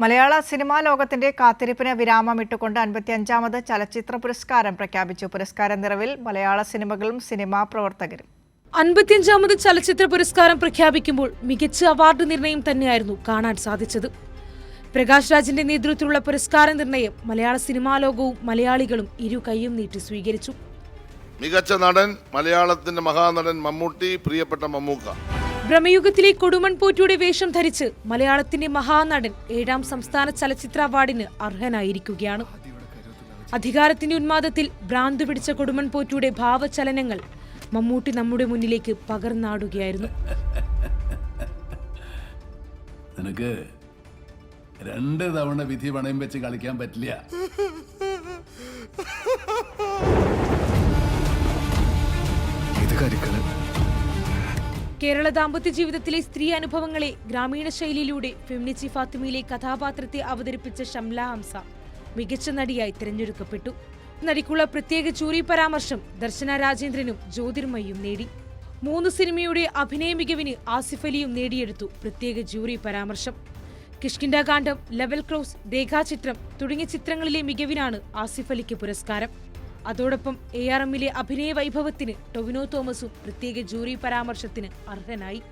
മലയാള cinema ലോകത്തിന്റെ കാത്തിരിപ്പിന് വിരാമമിട്ടുകൊണ്ട് അൻപത്തിയഞ്ചാമത് ചലച്ചിത്ര പുരസ്കാരം പ്രഖ്യാപിച്ചു. പുരസ്കാര നിറവിൽ മലയാള സിനിമകളും സിനിമാ പ്രവർത്തകരും. അൻപത്തിയഞ്ചാമത് ചലച്ചിത്ര പുരസ്കാരം പ്രഖ്യാപിക്കുമ്പോൾ മികച്ച അവാർഡ് നിർണയം തന്നെയായിരുന്നു കാണാൻ സാധിച്ചത്. പ്രകാശ് രാജിന്റെ നേതൃത്വത്തിലുള്ള പുരസ്കാര നിർണയം മലയാള സിനിമാ ലോകവും മലയാളികളും ഇരു കൈയും നീട്ടി സ്വീകരിച്ചു. മികച്ച നടൻ മലയാളത്തിന്റെ മഹാനടൻ മമ്മൂട്ടി പ്രിയപ്പെട്ട മമ്മൂക്ക. ഭ്രമയുഗത്തിലെ കൊടുമൺ പോറ്റിയുടെ വേഷം ധരിച്ച് മലയാളത്തിന്റെ മഹാനടൻ ഏഴാം സംസ്ഥാന ചലച്ചിത്ര അവാർഡിന് അർഹനായിരിക്കുകയാണ്. അധികാരത്തിന്റെ ഉന്മാദത്തിൽ ഭ്രാന്ത് പിടിച്ച കൊടുമൺ പോറ്റിയുടെ ഭാവചലനങ്ങൾ മമ്മൂട്ടി നമ്മുടെ മുന്നിലേക്ക് പകർന്നാടുകയായിരുന്നു. രണ്ട് തവണ വിധി പണയം വെച്ച് കളിക്കാൻ പറ്റില്ല. കേരള ദാമ്പത്യ ജീവിതത്തിലെ സ്ത്രീ അനുഭവങ്ങളെ ഗ്രാമീണ ശൈലിയിലൂടെ ഫെമിനിച്ചി ഫാത്തിമയിലെ കഥാപാത്രത്തെ അവതരിപ്പിച്ച ഷംല ഹംസ മികച്ച നടിയായി തിരഞ്ഞെടുക്കപ്പെട്ടു. നടിക്കുള്ള പ്രത്യേക ജൂറി പരാമർശം ദർശന രാജേന്ദ്രനും ജ്യോതിർമയും നേടി. മൂന്ന് സിനിമയുടെ അഭിനയ മികവിന് ആസിഫ് അലിയും നേടിയെടുത്തു പ്രത്യേക ജൂറി പരാമർശം. കിഷ്കിൻഡ കാണ്ഡം ലെവൽ ക്രോസ് രേഖാചിത്രം തുടങ്ങിയ ചിത്രങ്ങളിലെ മികവിനാണ് ആസിഫ് അലിക്ക് പുരസ്കാരം. അതോടൊപ്പം എ ആർ എമ്മിലെ അഭിനയ വൈഭവത്തിന് ടൊവിനോ തോമസും പ്രത്യേക ജൂറി പരാമർശത്തിന് അർഹനായി.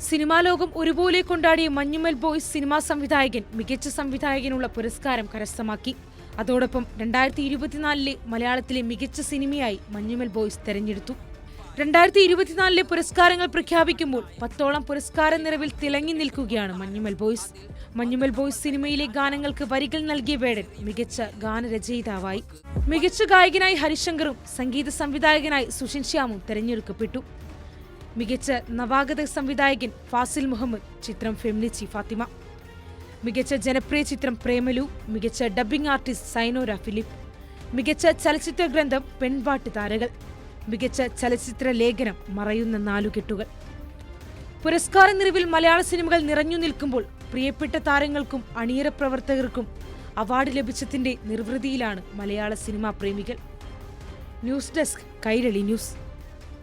സിനിമാ ലോകം ഒരുപോലെ കൊണ്ടാടിയ മഞ്ഞുമൽ ബോയ്സ് സിനിമാ സംവിധായകൻ മികച്ച സംവിധായകനുള്ള പുരസ്കാരം കരസ്ഥമാക്കി. അതോടൊപ്പം രണ്ടായിരത്തി ഇരുപത്തിനാലിലെ മലയാളത്തിലെ മികച്ച സിനിമയായി മഞ്ഞുമൽ ബോയ്സ് തെരഞ്ഞെടുത്തു. രണ്ടായിരത്തി ഇരുപത്തിനാലിലെ പുരസ്കാരങ്ങൾ പ്രഖ്യാപിക്കുമ്പോൾ പത്തോളം പുരസ്കാര നിറവിൽ തിളങ്ങി നിൽക്കുകയാണ് മഞ്ഞുമൽ ബോയ്സ്. മഞ്ഞുമൽ ബോയ്സ് സിനിമയിലെ ഗാനങ്ങൾക്ക് വരികൾ നൽകിയ വേടൻ മികച്ച ഗാനരചയിതാവായി. മികച്ച ഗായകനായി ഹരിശങ്കറും സംഗീത സംവിധായകനായി സുഷിൻ ശ്യാമും തെരഞ്ഞെടുക്കപ്പെട്ടു. മികച്ച നവാഗത സംവിധായകൻ ഫാസിൽ മുഹമ്മദ് ചിത്രം ഫെമിനിച്ചി ഫാത്തിമ. മികച്ച ജനപ്രിയ ചിത്രം പ്രേമലു മികച്ച ഡബ്ബിംഗ് ആർട്ടിസ്റ്റ് സൈനോര ഫിലിപ്പ്. മികച്ച ചലച്ചിത്ര ഗ്രന്ഥം പെൺപാട്ട് താരകൾ. മികച്ച ചലച്ചിത്ര ലേഖനം മറയുന്ന നാലുകെട്ടുകൾ. പുരസ്കാര നിറവിൽ മലയാള സിനിമകൾ നിറഞ്ഞു നിൽക്കുമ്പോൾ പ്രിയപ്പെട്ട താരങ്ങൾക്കും അണിയറ പ്രവർത്തകർക്കും അവാർഡ് ലഭിച്ചതിന്റെ നിർവൃതിയിലാണ് മലയാള സിനിമാ പ്രേമികൾ. News desk Kairali news.